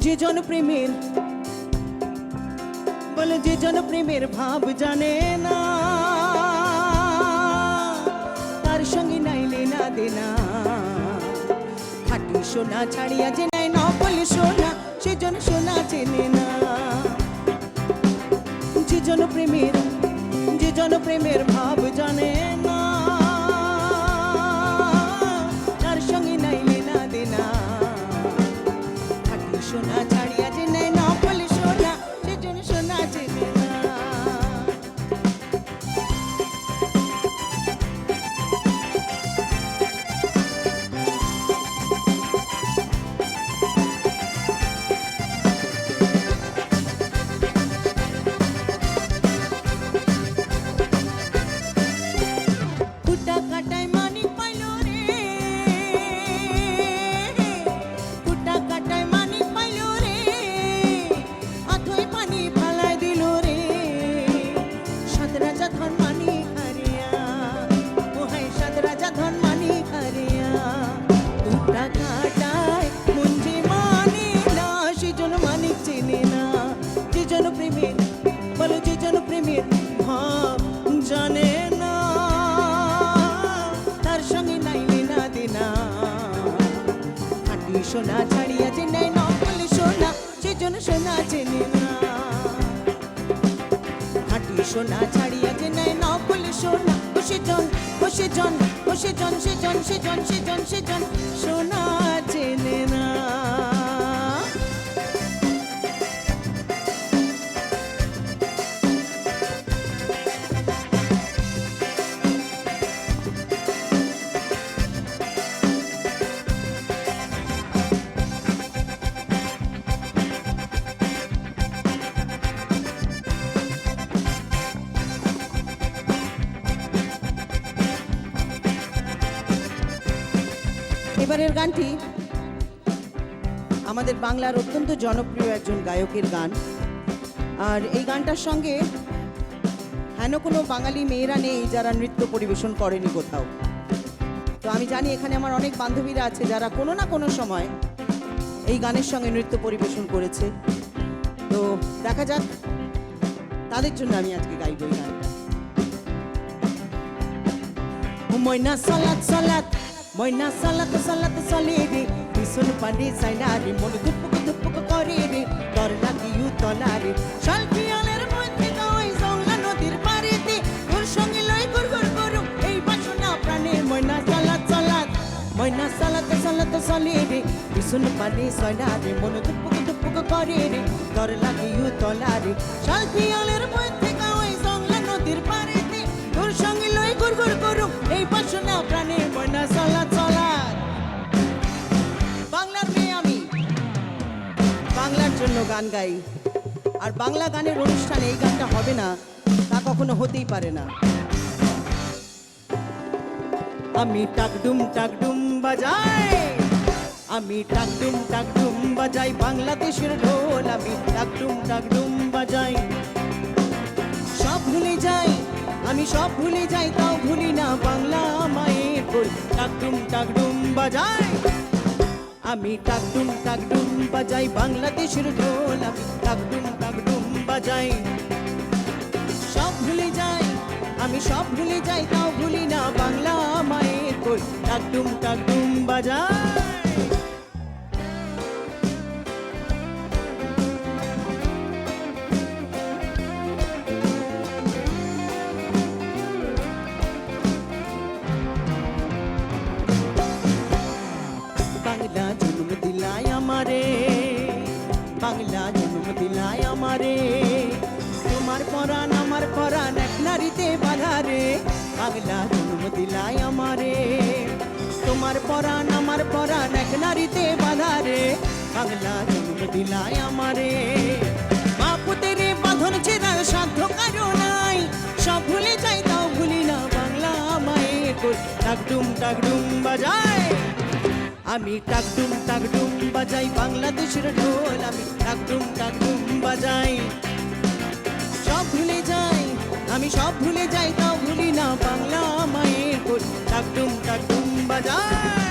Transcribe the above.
যে জন প্রেমের, বলে যে জন প্রেমের ভাব জানে না। তার সঙ্গে নাইলে না দেনা। খাটি সোনা ছাড়িয়া যে নাই নকল সোনা, সেজন সোনা চেনে না। যে জন প্রেমের যে জন প্রেমের ভাব জানে না। খাটি সোনা ধন মানিক হারিয়া কুটা কাটায় মুঞ্জি মানে না, সেজন মানিক চেনে না। যে প্রেমের বলো যে প্রেমের ভাব জানে না। তার সঙ্গে নাইলে না দেনা। খাটি সোনা ছাড়িয়া নাই নকল সোনা, সেজন সোনা চেনে না। খাটি সোনা ছাড়িয়া নাই নকল সোনা সেজন, ও সেজন ও সেজন সেজন সেজন সেজন সেজন সোনা চেনে না। এবারের গানটি আমাদের বাংলার অত্যন্ত জনপ্রিয় একজন গায়কের গান। আর এই গানটার সঙ্গে হেন কোনো বাঙালি মেয়েরা নেই যারা নৃত্য পরিবেশন করেনি কোথাও। তো আমি জানি এখানে আমার অনেক বান্ধবীরা আছে যারা কোনো না কোনো সময় এই গানের সঙ্গে নৃত্য পরিবেশন করেছে। তো দেখা যাক, তাদের জন্য আমি আজকে গাইব এই গানটা। ময়না সালাত সালাত চলে রে ভীষণ পানি সাইনা রে মন দুপুক দুপুক করে রে ডর লাগি ইউ তলা রে শালপিয়ালের মধ্যে গাওয়াই জংলা নদীর পাড়েতে। ওর সঙ্গে লয় গুর গুর করু, এই বাসনা প্রাণে। ময়না সালাত সালাত, ময়না সালাত সালাত চলে রে ভীষণ পানি সাইনা রে মন দুপুক দুপুক করে রে ডর লাগি ইউ তলা রে শালপিয়ালের মধ্যে গাওয়াই জংলা নদীর পাড়েতে। তোর সঙ্গে লই গুর গুর গান গাই। আর বাংলা গানের অনুষ্ঠানে এই গানটা হবে না, তা কখনো হতেই পারে না। আমি টাকডুম টাকডুম বাজাই, আমি টাকডুম টাকডুম বাজাই, বাংলাদেশের ঢোল আমি টাকডুম টাকডুম বাজাই। সব ভুলে যাই, আমি সব ভুলে যাই, তাও ভুলি না বাংলা মায়ের বল। টাকডুম টাকডুম বাজাই। আমি টাকডুম টাকডুম বাজাই বাংলাদেশের ঢোল, আমি টাকডুম টাকডুম বাজাই। সব ভুলে যাই, আমি সব ভুলে যাই, তাও ভুলি না বাংলা মায়ের কোল টাকডুম টাকডুম বাজাই। বাংলা জন্ম দিলায় আমারে। তোমার পরাণ আমার পরাণ, এক নারীতে বাধা রে। বাংলা জন্ম দিলায় আমারে। তোমার পরাণ আমার পরাণ, এক নারীতে বাধা রে। বাংলা জন্ম দিলায় আমারে। মা পুতের বাঁধন ছেড়ার সাধ্য কারও নাই। সব ভুলে যাই তাও ভুলি না বাংলা মায়ের কই টাকডুম টাকডুম বাজায়। আমি টাকডুম টাকডুম বাজাই বাংলাদেশের ঢোল, আমি টাকডুম টাকডুম বাজাই। সব ভুলে যাই, আমি সব ভুলে যাই তা ভুলি না বাংলা মায়ের কোল টাকডুম টাকডুম বাজাই।